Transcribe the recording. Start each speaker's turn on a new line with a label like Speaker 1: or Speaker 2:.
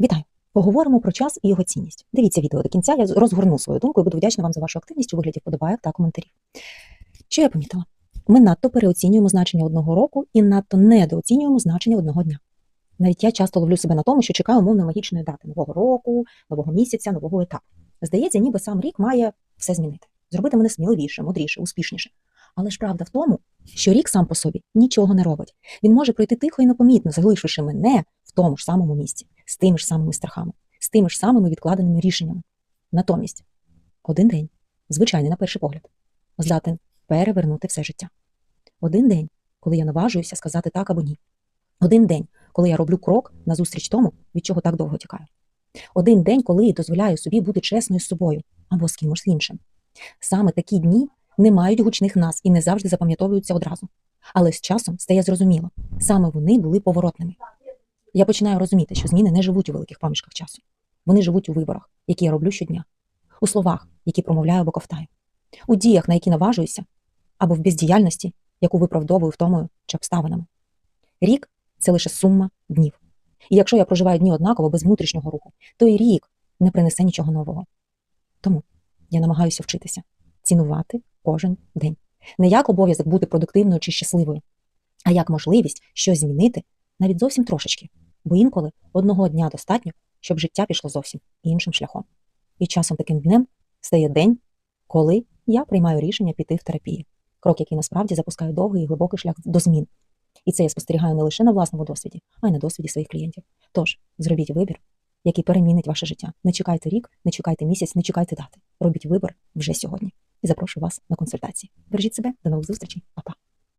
Speaker 1: Вітаю! Поговоримо про час і його цінність. Дивіться відео до кінця. Я розгорну свою думку і буду вдячна вам за вашу активність у вигляді вподобайок та коментарів. Що я помітила? Ми надто переоцінюємо значення одного року і надто недооцінюємо значення одного дня. Навіть я часто ловлю себе на тому, що чекаю умовно магічної дати нового року, нового місяця, нового етапу. Здається, ніби сам рік має все змінити, зробити мене сміливіше, мудріше, успішніше. Але ж правда в тому, що рік сам по собі нічого не робить. Він може пройти тихо і непомітно, залишивши мене тому ж самому місці, з тими ж самими страхами, з тими ж самими відкладеними рішеннями. Натомість, один день, звичайний на перший погляд, здатен перевернути все життя. Один день, коли я наважуюся сказати так або ні. Один день, коли я роблю крок назустріч тому, від чого так довго тікаю. Один день, коли дозволяю собі бути чесною з собою або з кимось іншим. Саме такі дні не мають гучних нас і не завжди запам'ятовуються одразу. Але з часом стає зрозуміло, саме вони були поворотними. Я починаю розуміти, що зміни не живуть у великих проміжках часу. Вони живуть у виборах, які я роблю щодня, у словах, які промовляю або ковтаю, у діях, на які наважуюся, або в бездіяльності, яку виправдовую втомою чи обставинами. Рік це лише сума днів. І якщо я проживаю дні однаково без внутрішнього руху, то і рік не принесе нічого нового. Тому я намагаюся вчитися, цінувати кожен день. Не як обов'язок бути продуктивною чи щасливою, а як можливість щось змінити навіть зовсім трошечки, бо інколи одного дня достатньо, щоб життя пішло зовсім іншим шляхом. І часом таким днем стає день, коли я приймаю рішення піти в терапію. Крок, який насправді запускає довгий і глибокий шлях до змін. І це я спостерігаю не лише на власному досвіді, а й на досвіді своїх клієнтів. Тож зробіть вибір, який перемінить ваше життя. Не чекайте рік, не чекайте місяць, не чекайте дати. Робіть вибір вже сьогодні. І запрошую вас на консультації. Бережіть себе, до нових зустрічей, Па-па.